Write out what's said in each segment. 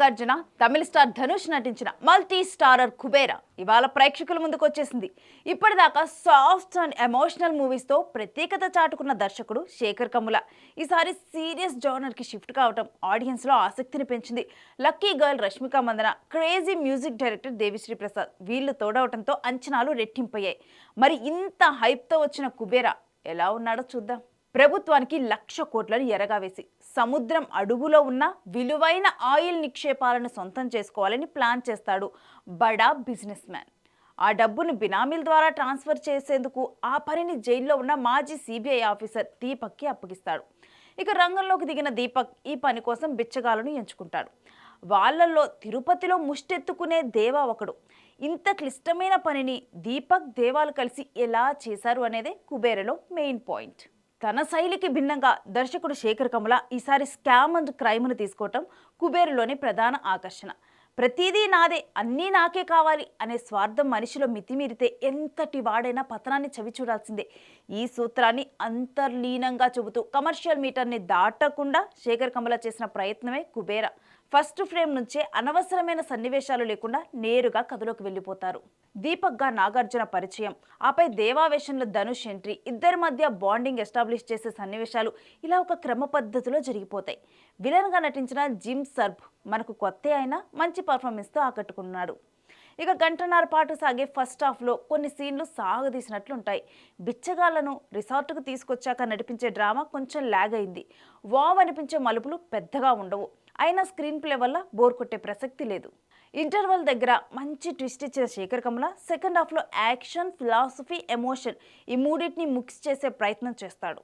నాగార్జున తమిళ star Dhanush నటించిన multi starrer Kubera ఇవాళ ప్రేక్షకుల ముందుకు వచ్చేసింది. ఇప్పటిదాకా సాఫ్ట్ అండ్ ఎమోషనల్ మూవీస్తో ప్రత్యేకత చాటుకున్న దర్శకుడు శేఖర్ కమ్ముల. ఈసారి సీరియస్ జోనర్కి షిఫ్ట్ కావటం ఆడియన్స్లో ఆసక్తిని పెంచింది. Lucky girl Rashmika Mandanna crazy music director Devi Sri Prasad వీళ్ళు తోడవటంతో అంచనాలు రెట్టింపయ్యాయి. మరి ఇంత హైప్తో వచ్చిన కుబేరా ఎలా ఉన్నాడో చూద్దాం. ప్రభుత్వానికి లక్ష కోట్లను ఎరగా వేసి సముద్రం అడుగులో ఉన్న విలువైన ఆయిల్ నిక్షేపాలను సొంతం చేసుకోవాలని ప్లాన్ చేస్తాడు బడా బిజినెస్ మ్యాన్ ఆ డబ్బును బినామీల ద్వారా ట్రాన్స్ఫర్ చేసేందుకు ఆ పనిని జైల్లో ఉన్న మాజీ సిబిఐ ఆఫీసర్ దీపక్కి అప్పగిస్తాడు. ఇక రంగంలోకి దిగిన దీపక్ ఈ పని కోసం బిచ్చగాలను ఎంచుకుంటాడు. వాళ్ళల్లో తిరుపతిలో ముష్టెత్తుకునే దేవా ఒకడు. ఇంత క్లిష్టమైన పనిని దీపక్ దేవాలు కలిసి ఎలా చేశారు అనేదే కుబేరలో మెయిన్ పాయింట్. తన శైలికి భిన్నంగా దర్శకుడు శేఖర్ కమల ఈసారి స్కామ్ అండ్ క్రైమ్ను తీసుకోవటం కుబేరులోని ప్రధాన ఆకర్షణ. ప్రతిదీ నాదే అన్నీ నాకే కావాలి అనే స్వార్థం మనిషిలో మితిమీరితే ఎంతటి వాడైనా పతనాన్ని చవి చూడాల్సిందే. ఈ సూత్రాన్ని అంతర్లీనంగా చెబుతూ కమర్షియల్ మీటర్ని దాటకుండా శేఖర్ కమల చేసిన ప్రయత్నమే కుబేర. ఫస్ట్ ఫ్రేమ్ నుంచే అనవసరమైన సన్నివేశాలు లేకుండా నేరుగా కథలోకి వెళ్ళిపోతారు. దీపక్గా నాగార్జున పరిచయం. ఆపై దేవావేశంలో ధనుష్ ఎంట్రీ. ఇద్దరి మధ్య బాండింగ్ ఎస్టాబ్లిష్ చేసే సన్నివేశాలు ఇలా ఒక క్రమ పద్ధతిలో జరిగిపోతాయి. విలన్గా నటించిన జిమ్ సర్బ్ మనకు కొత్త అయినా మంచి పర్ఫార్మెన్స్తో ఆకట్టుకున్నాడు. ఇక గంటన్నర పాటు సాగే ఫస్ట్ హాఫ్లో కొన్ని సీన్లు సాగదీసినట్లుంటాయి. బిచ్చగాళ్ళను రిసార్ట్కు తీసుకొచ్చాక నడిపించే డ్రామా కొంచెం లాగ్ అయింది. వావ్ అనిపించే మలుపులు పెద్దగా ఉండవు. అయినా స్క్రీన్ ప్లే వల్ల బోర్ కొట్టే ప్రసక్తి లేదు. ఇంటర్వల్ దగ్గర మంచి ట్విస్ట్ ఇచ్చిన శేఖర్ కమల సెకండ్ హాఫ్లో యాక్షన్ ఫిలాసఫీ ఎమోషన్ ఈ మూడింటిని మిక్స్ చేసే ప్రయత్నం చేస్తాడు.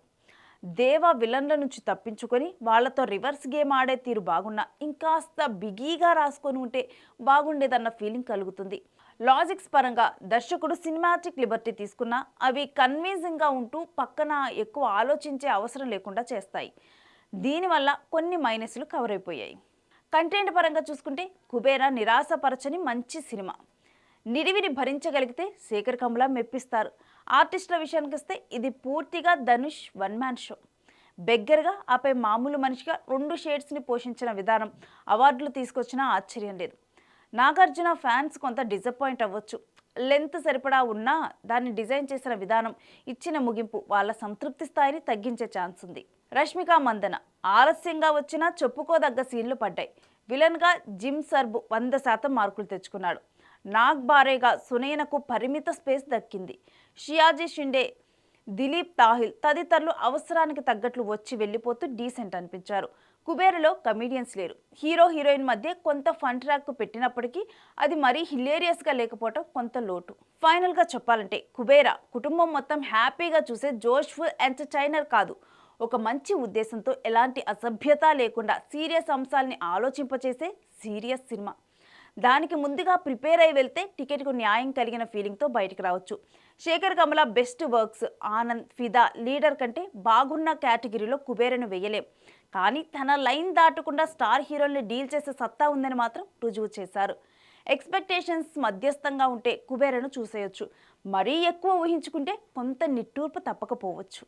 దేవ విలన్ల నుంచి తప్పించుకొని వాళ్ళతో రివర్స్ గేమ్ ఆడే తీరు బాగున్నా ఇంకాస్త బిగీగా రాసుకొని ఉంటే బాగుండేదన్న ఫీలింగ్ కలుగుతుంది. లాజిక్స్ పరంగా దర్శకుడు సినిమాటిక్ లిబర్టీ తీసుకున్నా అవి కన్విన్సింగ్గా ఉంటూ పక్కన ఎక్కువ ఆలోచించే అవసరం లేకుండా చేస్తాయి. దీనివల్ల కొన్ని మైనస్లు కవర్ అయిపోయాయి. కంటెంట్ పరంగా చూసుకుంటే కుబేరా నిరాశపరచని మంచి సినిమా. నిడివిని భరించగలిగితే శేఖర్ కమల మెప్పిస్తారు. ఆర్టిస్టుల విషయానికి వస్తే ఇది పూర్తిగా ధనుష్ వన్ మ్యాన్ షో. బెగ్గరగా ఆపై మామూలు మనిషిగా రెండు షేడ్స్ని పోషించిన విధానం అవార్డులు తీసుకొచ్చినా ఆశ్చర్యం లేదు. నాగార్జున ఫ్యాన్స్ కొంత డిసప్పాయింట్ అవ్వచ్చు. లెంత్ సరిపడా ఉన్నా దాన్ని డిజైన్ చేసిన విధానం ఇచ్చిన ముగింపు వాళ్ళ సంతృప్తి స్థాయిని తగ్గించే ఛాన్స్ ఉంది. రష్మిక మందన ఆలస్యంగా వచ్చినా చెప్పుకోదగ్గ సీన్లు పడ్డాయి. విలన్గా జిమ్ సర్బ్ వంద శాతం మార్కులు తెచ్చుకున్నాడు. నాగ్ బారేగా సునయనకు పరిమిత స్పేస్ దక్కింది. షియాజీ షిండే దిలీప్ తాహిల్ తదితరులు అవసరానికి తగ్గట్లు వచ్చి వెళ్ళిపోతూ డీసెంట్ అనిపించారు. కుబేరలో కమీడియన్స్ లేరు. హీరో హీరోయిన్ మధ్య కొంత ఫన్ ట్రాక్ పెట్టినప్పటికీ అది మరీ హిలేరియస్గా లేకపోవటం కొంత లోటు. ఫైనల్గా చెప్పాలంటే కుబేర కుటుంబం మొత్తం హ్యాపీగా చూసే జోష్ఫుల్ ఎంటర్టైనర్ కాదు. ఒక మంచి ఉద్దేశంతో ఎలాంటి అసభ్యత లేకుండా సీరియస్ అంశాలని ఆలోచింపచేసే సీరియస్ సినిమా. దానికి ముందుగా ప్రిపేర్ అయి వెళ్తే టికెట్కు న్యాయం కలిగిన ఫీలింగ్తో బయటికి రావచ్చు. Shekhar Kammula best works Anand Fidaa Leader కంటే బాగున్న కేటగిరీలో కుబేరను వేయలేం. కానీ తన లైన్ దాటకుండా స్టార్ హీరోల్ని డీల్ చేసే సత్తా ఉందని మాత్రం రుజువు చేశారు. ఎక్స్పెక్టేషన్స్ మధ్యస్థంగా ఉంటే కుబేరను చూసేయొచ్చు. మరీ ఎక్కువ ఊహించుకుంటే కొంత నిట్టూర్పు తప్పకపోవచ్చు.